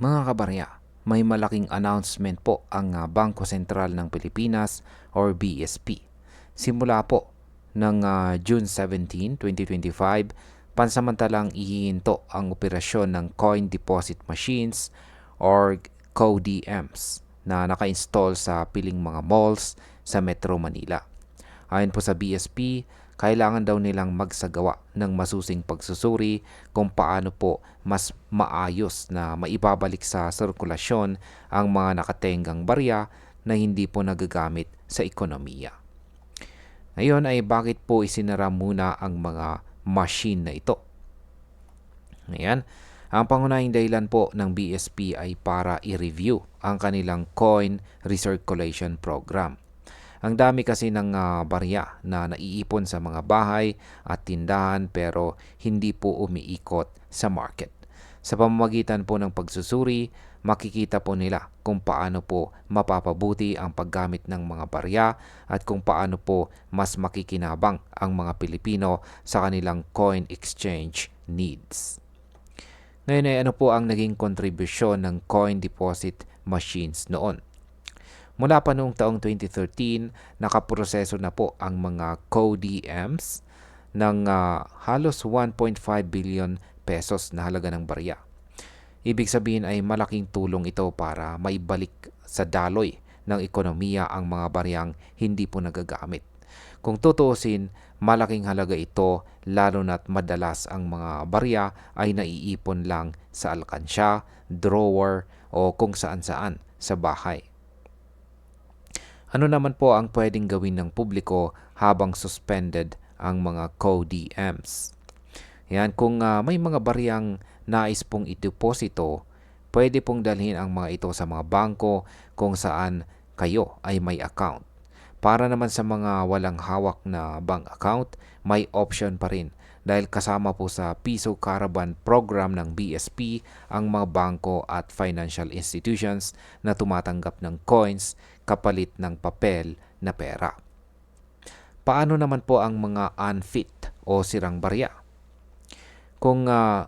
Mga kabarya, may malaking announcement po ang ah, Bangko Sentral ng Pilipinas or BSP. Simula po ng ah, June 17, 2025, pansamantalang ihihinto ang operasyon ng coin deposit machines or CODMs na naka-install sa piling mga malls sa Metro Manila. Ayon po sa BSP, kailangan daw nilang magsagawa ng masusing pagsusuri kung paano po mas maayos na maibabalik sa sirkulasyon ang mga nakatenggang barya na hindi po nagagamit sa ekonomiya. Ngayon ay bakit po isinara muna ang mga machine na ito? Ayan. Ang pangunahing dahilan po ng BSP ay para i-review ang kanilang coin recirculation program. Ang dami kasi ng ah, barya na naiipon sa mga bahay at tindahan pero hindi po umiikot sa market. Sa pamamagitan po ng pagsusuri, makikita po nila kung paano po mapapabuti ang paggamit ng mga barya at kung paano po mas makikinabang ang mga Pilipino sa kanilang coin exchange needs. Ngayon ay ano po ang naging kontribusyon ng coin deposit machines noon? Mula pa noong taong 2013, nakaproseso na po ang mga CODMs ng ah, halos 1.5 billion pesos na halaga ng barya. Ibig sabihin ay malaking tulong ito para maibalik sa daloy ng ekonomiya ang mga baryang hindi po nagagamit. Kung tutuusin, malaking halaga ito lalo na't madalas ang mga barya ay naiipon lang sa alkansya, drawer o kung saan-saan sa bahay. Ano naman po ang pwedeng gawin ng publiko habang suspended ang mga CODMs? Yan, kung ah, may mga baryang nais pong ideposito, pwede pong dalhin ang mga ito sa mga bangko kung saan kayo ay may account. Para naman sa mga walang hawak na bank account, may option pa rin dahil kasama po sa Piso Caravan program ng BSP ang mga bangko at financial institutions na tumatanggap ng coins kapalit ng papel na pera. Paano naman po ang mga unfit o sirang barya? Kung ah,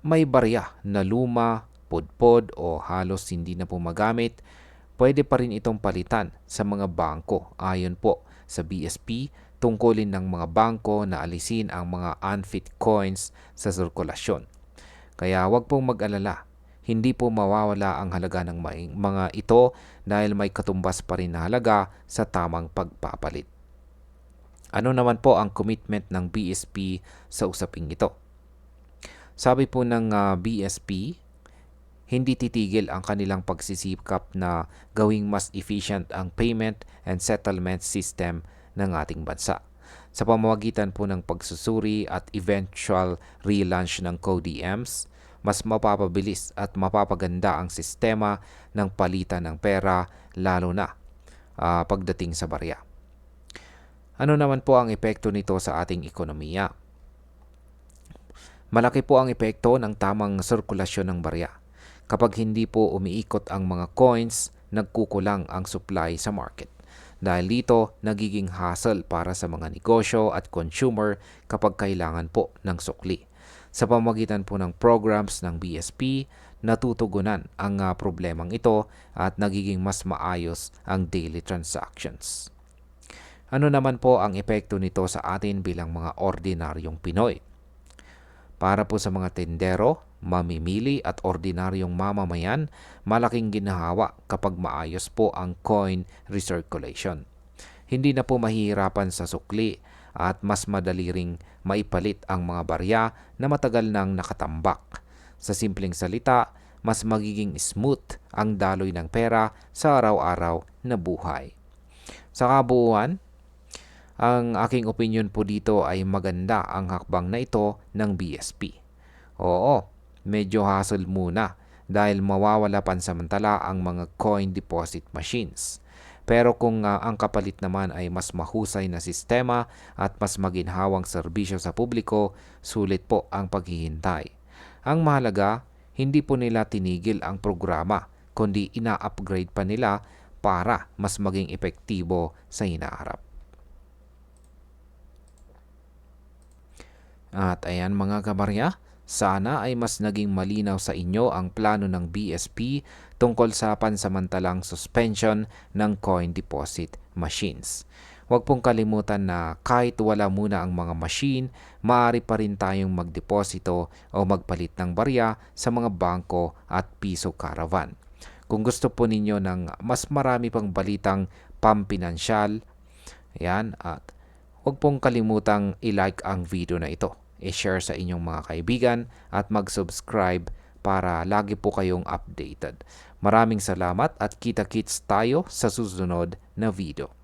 may barya na luma, pudpod o halos hindi na po magamit, pwede pa rin itong palitan sa mga bangko ayon po sa BSP tungkulin ng mga bangko na alisin ang mga unfit coins sa sirkulasyon. Kaya huwag pong mag-alala, hindi po mawawala ang halaga ng mga ito dahil may katumbas pa rin na halaga sa tamang pagpapalit. Ano naman po ang commitment ng BSP sa usaping ito? Sabi po ng ah, BSP, hindi titigil ang kanilang pagsisikap na gawing mas efficient ang payment and settlement system ng ating bansa. Sa pamamagitan po ng pagsusuri at eventual relaunch ng CODMs, mas mapapabilis at mapapaganda ang sistema ng palitan ng pera lalo na ah, pagdating sa barya. Ano naman po ang epekto nito sa ating ekonomiya? Malaki po ang epekto ng tamang sirkulasyon ng barya. Kapag hindi po umiikot ang mga coins, nagkukulang ang supply sa market. Dahil dito, nagiging hassle para sa mga negosyo at consumer kapag kailangan po ng sukli. Sa pamagitan po ng programs ng BSP, natutugunan ang ah, problemang ito at nagiging mas maayos ang daily transactions. Ano naman po ang epekto nito sa atin bilang mga ordinaryong Pinoy? Para po sa mga tendero, mamimili at ordinaryong mamamayan, malaking ginahawa kapag maayos po ang coin recirculation. Hindi na po mahihirapan sa sukli at mas madali ring maipalit ang mga barya na matagal nang nakatambak. Sa simpleng salita, mas magiging smooth ang daloy ng pera sa araw-araw na buhay. Sa kabuuan, ang aking opinion po dito ay maganda ang hakbang na ito ng BSP. Oo, medyo hassle muna dahil mawawala pansamantala ang mga coin deposit machines. Pero kung ah, ang kapalit naman ay mas mahusay na sistema at mas maginhawang serbisyo sa publiko, sulit po ang paghihintay. Ang mahalaga, hindi po nila tinigil ang programa, kundi ina-upgrade pa nila para mas maging epektibo sa hinaharap. At ayan mga kabarya, Sana ay mas naging malinaw sa inyo ang plano ng BSP tungkol sa pansamantalang suspension ng coin deposit machines. Huwag pong kalimutan na kahit wala muna ang mga machine, maaari pa rin tayong magdeposito o magpalit ng barya sa mga bangko at piso caravan. Kung gusto po ninyo ng mas marami pang balitang pampinansyal, yan, at huwag pong kalimutang i-like ang video na ito, i-share sa inyong mga kaibigan at mag-subscribe para lagi po kayong updated. Maraming salamat at kita-kits tayo sa susunod na video.